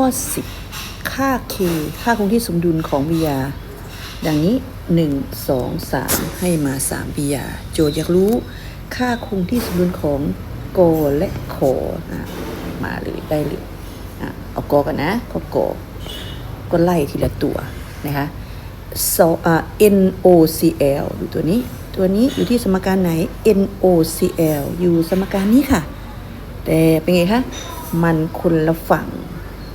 ข้อ 10 ค่า k ค่าคงที่สมดุลของ VR ดังนี้ 1 2 3 ให้มา3 VR โจทย์อยากรู้ ค่าคงที่สมดุลของกอและขออะมาเลยได้เลยอะเอากอกันนะก็กอก็ไล่ทีละตัวนะคะสองอะ NOCL ดูตัวนี้ ตัวนี้อยู่ที่สมการไหน NOCL อยู่สมการนี้ค่ะ แต่เป็นไงคะ มันคนละฝั่ง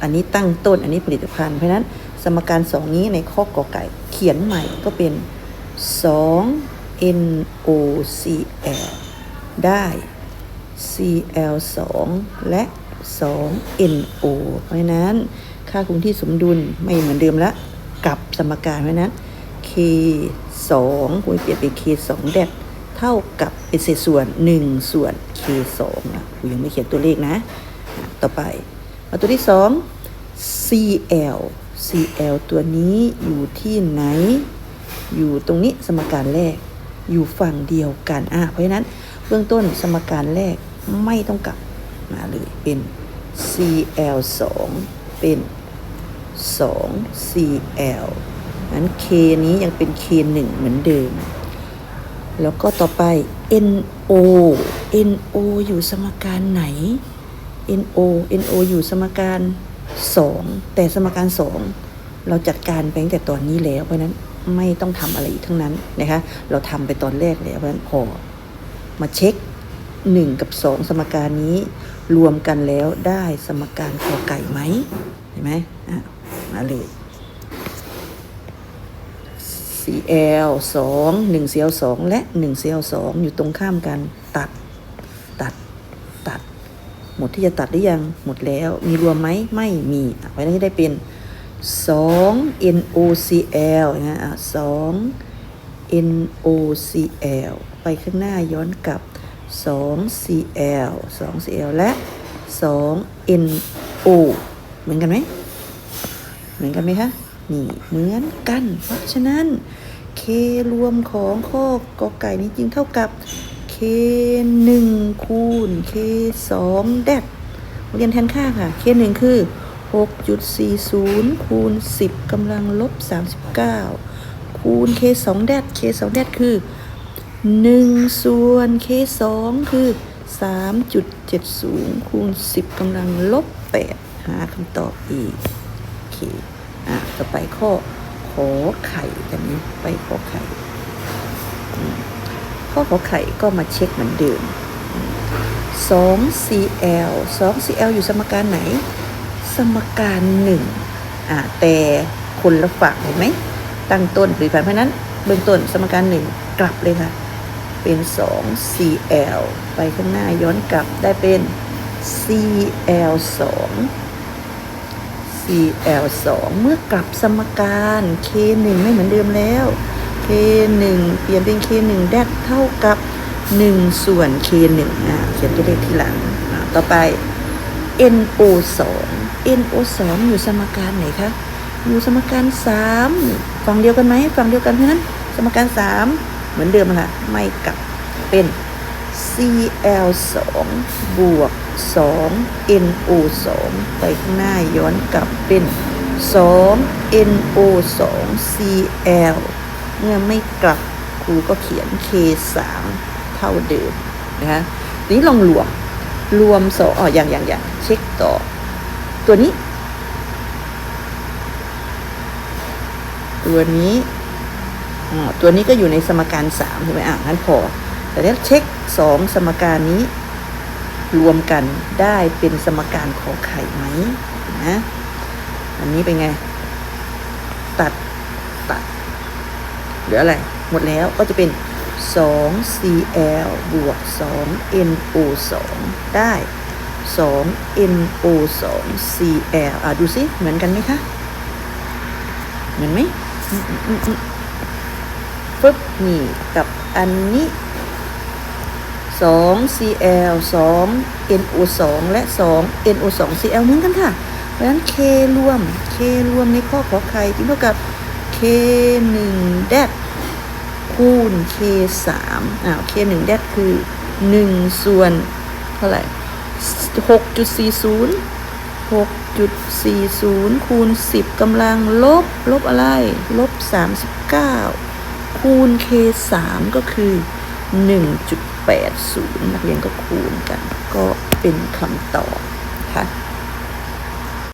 อันนี้ตั้งต้นอันนี้ผลิตภัณฑ์ เพราะนั้นสมการสองนี้ในข้อกอไก่เขียนใหม่ก็เป็น 2 NOCL ได้ CL 2 และ 2 NO เพราะนั้น ค่าคงที่สมดุลไม่เหมือนเดิมละกลับสมการเพราะนั้น K 2คุณเปลี่ยนเป็น K 2 แดดเท่ากับเป็นเศษส่วน 1 ส่วน K 2 นะกูยังไม่เขียนตัวเลขนะ ต่อไปเอาตัวที่ 2 CL CL ตัวนี้อยู่ที่ไหน อยู่ตรงนี้สมการแรก อยู่ฝั่งเดียวกันอะเพราะฉะนั้นเบื้องต้นสมการแรกไม่ต้องกลับมาเลยเป็น CL 2เป็น 2 CL นั้น K นี้ยังเป็น K 1เหมือนเดิม แล้วก็ต่อไป NO NO อยู่สมการไหน NO NO อยู่สมการ 2 แต่สมการ 2 เราจัดการไปตั้งแต่ตอนนี้แล้ว เพราะนั้นไม่ต้องทำอะไรอีกทั้งนั้นนะคะ เราทำไปตอนแรกแล้วเพราะนั้นพอมาเช็ค 1 กับ 2 สมการนี้รวมกันแล้วได้สมการกอไก่ไหมเห็นไหมอะมาเลย CL 2 1 CL 2และ1 CL 2อยู่ตรงข้ามกันตัด มดที่จะตัดหรือยัง หมดแล้ว มีรวมไหม ไม่มีอะเพราะฉะนั้ได้เป็น 2 NOCL นะอะ2 NOCL ไปข้างหน้าย้อนกลับ 2 CL 2 CL และ 2 NO เหมือนกันไหม เหมือนกันไหมคะ นี่เหมือนกัน เพราะฉะนั้น K รวมของข้อกอไก่นี้จริงเท่ากับ K 1คูณ K 2แดดเรียนแทนค่าค่ะ K 1คือ6.40คูณ10กำลังลบ39คูณ K 2แดด K 2แดดคือ1ส่วน K 2คือ3.70คูณ10กำลังลบ8หาคำตอบอีกโอเคอะต่อไปข้อขอไข่กันนี้ไปขอไข่ ข้อขอไข่ก็มาเช็คเหมือนเดิม 2cl 2cl อยู่สมการไหน สมการหนึ่งอะแต่คนละฝั่งเห็นไหม ตั้งต้นผลิตภัณฑ์เพราะนั้น เบื้องต้นสมการหนึ่งกลับเลยค่ะ เป็น 2cl ไปข้างหน้าย้อนกลับได้เป็น cl 2 cl 2เมื่อกลับสมการ k 1ไม่เหมือนเดิมแล้ว k 1เปลี่ยนเป็น k 1แดดเท่ากับ 1 ส่วน k 1อะเขียนตัวเลขทีหลัง ต่อไป no 2 no 2อยู่สมการไหนคะ อยู่สมการ3ฝั่งเดียวกันไหมฝั่งเดียวกันเพราะฉะนั้น สมการ 3 เหมือนเดิมค่ะ ไม่กลับเป็น cl 2บวก 2 no 2ไปข้างหน้าย้อนกลับเป็น 2 no 2 cl เมื่อไม่กลับครูก็เขียน k 3 เท่าเดิมนะคะนี้ลองรวมรวมสองอ๋ออย่างอย่างอย่างเช็คต่อ ตัวนี้ ตัวนี้อ๋อตัวนี้ก็อยู่ในสมการสามใช่ไหมอะงั้นพอ แต่ถ้าเช็คสองสมการนี้ รวมกันได้เป็นสมการขอไข่ไหมนะอันนี้เป็นไง ตัดตัด เหลืออะไร หมดแล้วก็จะเป็น 2cl บวก 2no 2 ได้ 2no 2 cl อะดูสิเหมือนกันไหมคะ เหมือนไหมอืมอืมอืมอืมฟึบนี่กับอันนี้ 2 cl 2 no 2 และ 2 no 2 cl เหมือนกันค่ะ เพราะฉะนั้น k รวม k รวมในข้อขอไข่ที่เท่ากับ k 1แดดคูณ k 3อ้าว k 1แดดคือ 1 ส่วน เท่าไหร่ 6.40 6.40 คูณ 10กำลังลบ ลบอะไร ลบ 39 คูณ k 3ก็คือ 1.80 นักเรียนก็คูณกัน ก็เป็นคำตอบค่ะ